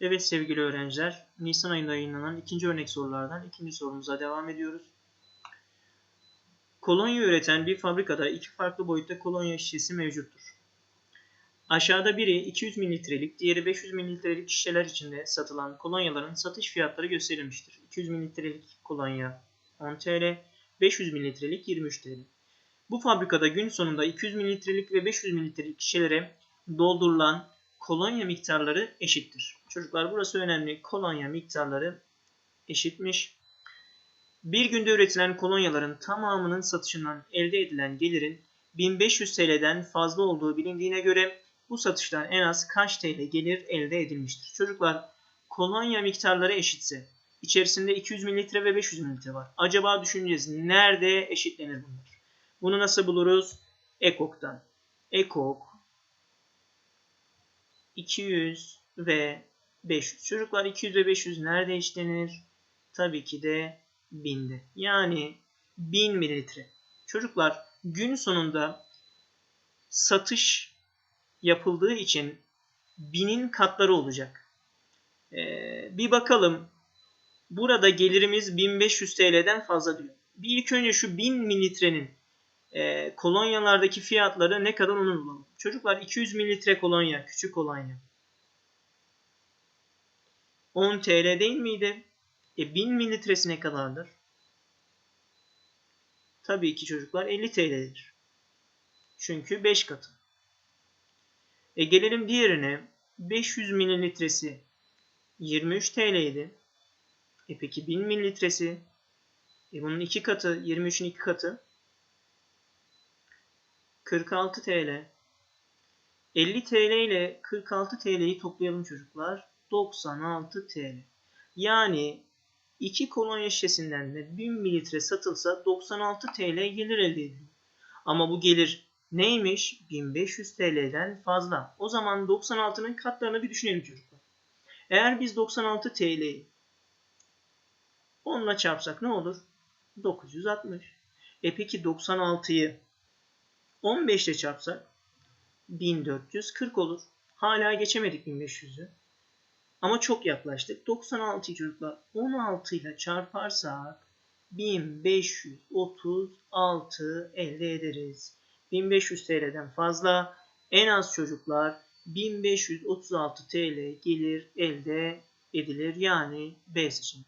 Evet sevgili öğrenciler, Nisan ayında yayınlanan ikinci örnek sorulardan ikinci sorumuza devam ediyoruz. Kolonya üreten bir fabrikada iki farklı boyutta kolonya şişesi mevcuttur. Aşağıda biri 200 mililitrelik, diğeri 500 mililitrelik şişeler içinde satılan kolonyaların satış fiyatları gösterilmiştir. 200 mililitrelik kolonya 10 TL, 500 mililitrelik 23 TL. Bu fabrikada gün sonunda 200 mililitrelik ve 500 mililitrelik şişelere doldurulan kolonya miktarları eşittir. Çocuklar burası önemli. Kolonya miktarları eşitmiş. Bir günde üretilen kolonyaların tamamının satışından elde edilen gelirin 1500 TL'den fazla olduğu bilindiğine göre bu satıştan en az kaç TL gelir elde edilmiştir? Çocuklar kolonya miktarları eşitse içerisinde 200 mililitre ve 500 mililitre var. Acaba düşüneceğiz nerede eşitlenir bunlar? Bunu nasıl buluruz? Ekok'tan. Ekok 200 ve 500. Çocuklar 200 ve 500 nerede eşlenir? Tabii ki de 1000'de. Yani 1000 mililitre. Çocuklar gün sonunda satış yapıldığı için 1000'in katları olacak. Ee, bir bakalım. Burada gelirimiz 1500 TL'den fazla diyor. Bir ilk önce şu 1000 mililitrenin e, kolonyalardaki fiyatları ne kadar onu bulalım. Çocuklar 200 mililitre kolonya, küçük kolonya. 10 TL değil miydi? E 1000 mililitresi ne kadardır? Tabii ki çocuklar 50 TL'dir. Çünkü 5 katı. E gelelim diğerine. 500 mililitresi 23 TL idi. E peki 1000 mililitresi? E bunun 2 katı, 23'ün 2 katı. 46 TL. 50 TL ile 46 TL'yi toplayalım çocuklar. 96 TL. Yani 2 kolonya şişesinden de 1000 mililitre satılsa 96 TL gelir elde ediliyor. Ama bu gelir neymiş? 1500 TL'den fazla. O zaman 96'nın katlarını bir düşünelim çocuklar. Eğer biz 96 TL'yi 10 ile çarpsak ne olur? 960. E peki 96'yı 15 ile çarpsak 1440 olur. Hala geçemedik 1500'ü. Ama çok yaklaştık. 96 çocuklar 16 ile çarparsak 1536 elde ederiz. 1500 TL'den fazla en az çocuklar 1536 TL gelir elde edilir. Yani B seçeneği.